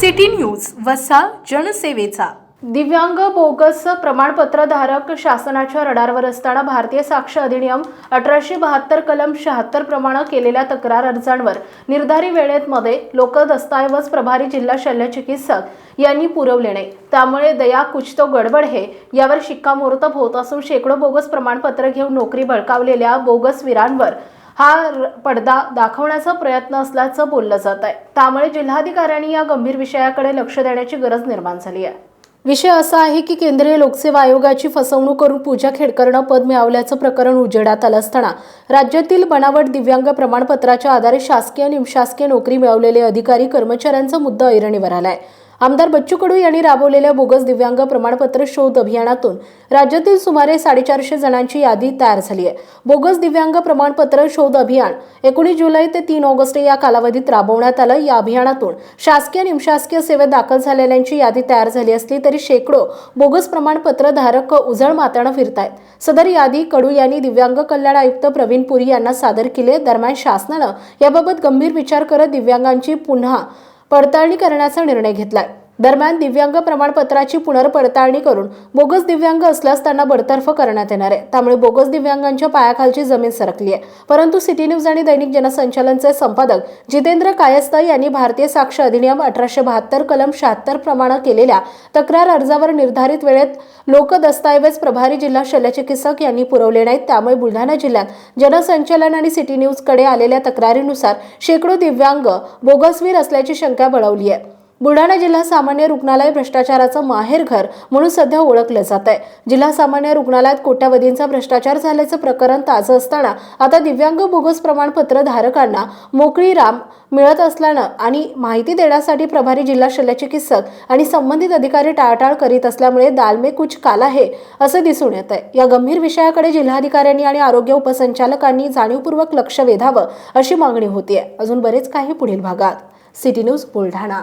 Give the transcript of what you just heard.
City news वसा जनसेवेचा. दिव्यांग bogus प्रमाणपत्रधारक शासनाच्या रडारवर असताना भारतीय साक्ष अधिनियम अठराशे बहात्तर कलम शहात्तर प्रमाणे केलेल्या तक्रार अर्जांवर निर्धारित वेळेत मध्ये लोक दस्तऐवज प्रभारी जिल्हा शल्य चिकित्सक यांनी पुरवले नाही. त्यामुळे दया कुछ तो गडबड हे यावर शिक्कामोर्तब होत असून शेकडो बोगस प्रमाणपत्र घेऊन नोकरी बळकावलेल्या बोगसवीरांवर हा र- पडदा दाखवण्याचा प्रयत्न असल्याचं बोललं जात आहे. त्यामुळे जिल्हाधिकाऱ्यांनी या गंभीर विषयाकडे लक्ष देण्याची गरज निर्माण झाली आहे. विषय असा आहे की केंद्रीय लोकसेवा आयोगाची फसवणूक करून पूजा खेडकरनं पद मिळवल्याचं प्रकरण उजेडात आलं असताना राज्यातील बनावट दिव्यांग प्रमाणपत्राच्या आधारे शासकीय निमशासकीय नोकरी मिळवलेले अधिकारी कर्मचाऱ्यांचा मुद्दा ऐरणीवर आलाय. आमदार बच्चू कडू यांनी राबवलेल्या बोगस दिव्यांग प्रमाणपत्र शोध अभियानातून राज्यातील सुमारे साडेचारशे जणांची यादी तयार झाली आहे. बोगस दिव्यांग प्रमाणपत्र शोध अभियान एकोणीस जुलै ते तीन ऑगस्ट या कालावधीत राबवण्यात आलं. या अभियानातून शासकीय निमशासकीय सेवेत दाखल झालेल्यांची यादी तयार झाली असली तरी शेकडो बोगस प्रमाणपत्र धारक उजळ मातानं फिरतायत. सदर यादी कडू यांनी दिव्यांग कल्याण आयुक्त प्रवीण पुरी यांना सादर केले दरम्यान शासनानं याबाबत गंभीर विचार करत दिव्यांगांची पुन्हा पडताळणी करण्याचा निर्णय घेतलाय. दरम्यान दिव्यांग प्रमाणपत्राची पुनर्पडताळणी करून बोगस दिव्यांग असल्यास त्यांना बडतर्फ करण्यात येणार आहे. त्यामुळे बोगस दिव्यांगांच्या पायाखालची जमीन सरकली आहे. परंतु सिटी न्यूज आणि दैनिक जनसंचालनचे संपादक जितेंद्र कायस्थ यांनी भारतीय साक्ष अधिनियम अठराशे बहात्तर कलम शहात्तर प्रमाणे केलेल्या तक्रार अर्जावर निर्धारित वेळेत लोक दस्तऐवज प्रभारी जिल्हा शल्यचिकित्सक यांनी पुरवले नाहीत. त्यामुळे बुलढाणा जिल्ह्यात जनसंचालन आणि सिटी न्यूजकडे आलेल्या तक्रारीनुसार शेकडो दिव्यांग बोगसवीर असल्याची शंका बळवली आहे. बुलढाणा जिल्हा सामान्य रुग्णालय भ्रष्टाचाराचं माहेरघर म्हणून सध्या ओळखलं जात आहे. जिल्हा सामान्य रुग्णालयात कोट्यावधींचा भ्रष्टाचार झाल्याचं प्रकरण ताजं असताना आता दिव्यांग बोगस प्रमाणपत्र धारकांना मोकळी राम मिळत असल्यानं आणि माहिती देण्यासाठी प्रभारी जिल्हा शल्यचिकित्सक आणि संबंधित अधिकारी टाळटाळ करीत असल्यामुळे दालमे कुछ काला हे असं दिसून येत आहे. या गंभीर विषयाकडे जिल्हाधिकाऱ्यांनी आणि आरोग्य उपसंचालकांनी जाणीवपूर्वक लक्ष वेधावं अशी मागणी होतीये. अजून बरेच काही पुढील भागात. City news Buldhana.